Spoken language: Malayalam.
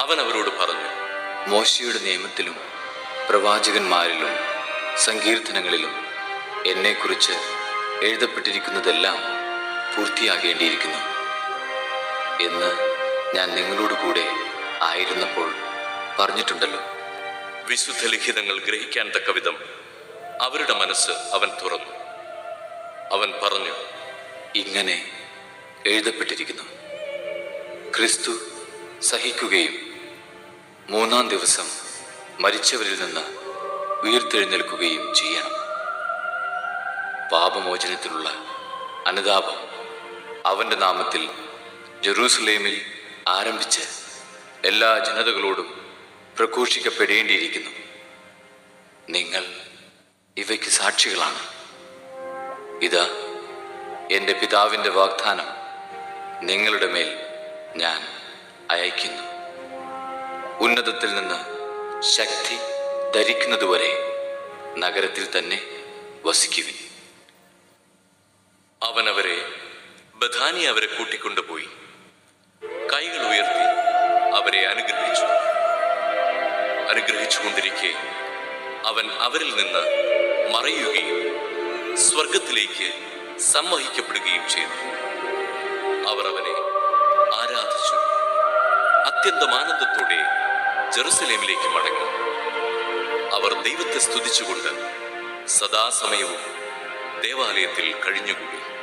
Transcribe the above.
അവൻ അവരോട് പറഞ്ഞു മോശയുടെ നിയമത്തിലും പ്രവാചകന്മാരിലും സങ്കീർത്തനങ്ങളിലും എന്നെക്കുറിച്ച് എഴുതപ്പെട്ടിരിക്കുന്നതെല്ലാം പൂർത്തിയാകേണ്ടിയിരിക്കുന്നു. എന്ന് ഞാൻ നിങ്ങളോട് കൂടെ ആയിരുന്നപ്പോൾ പറഞ്ഞിട്ടുണ്ടല്ലോ. വിശുദ്ധ ലിഖിതങ്ങൾ ഗ്രഹിക്കാൻ തക്ക വിധം അവരുടെ മനസ്സ് അവൻ തുറന്നു. അവൻ പറഞ്ഞു ഇങ്ങനെ എഴുതപ്പെട്ടിരിക്കുന്നു. ക്രിസ്തു സഹിക്കുകയും മൂന്നാം ദിവസം മരിച്ചവരിൽ നിന്ന് ഉയർത്തെഴുന്നേൽക്കുകയും ചെയ്യണം. പാപമോചനത്തിലുള്ള അനുതാപം അവന്റെ നാമത്തിൽ ജെറൂസലേമിൽ ആരംഭിച്ച് എല്ലാ ജനതകളോടും പ്രഘോഷിക്കപ്പെടേണ്ടിയിരിക്കുന്നു. നിങ്ങൾ ഇവയ്ക്ക് സാക്ഷികളാണ്. ഇതാ എന്റെ പിതാവിന്റെ വാഗ്ദാനം നിങ്ങളുടെ മേൽ ഞാൻ അയക്കുന്നു ഉന്നതത്തിൽ നിന്ന് ശക്തി ധരിക്കുന്നതുവരെ നഗരത്തിൽ തന്നെ വസിക്കുവിൻ. അവൻ അവരെ ബഥാനി അവരെ കൂട്ടിക്കൊണ്ടുപോയി. കൈകൾ ഉയർത്തി അവരെ അനുഗ്രഹിച്ചു. അനുഗ്രഹിച്ചുകൊണ്ടിരിക്കെ അവൻ അവരിൽ നിന്ന് മറയുകയും സ്വർഗത്തിലേക്ക് സംവഹിക്കപ്പെടുകയും ചെയ്തു. അവർ അവനെ ആരാധിച്ചു. അത്യന്തം ആനന്ദത്തോടെ ജെറുസലേമിലേക്ക് മടങ്ങി. അവർ ദൈവത്തെ സ്തുതിച്ചുകൊണ്ട് സദാസമയവും ദേവാലയത്തിൽ കഴിഞ്ഞുകൂടി.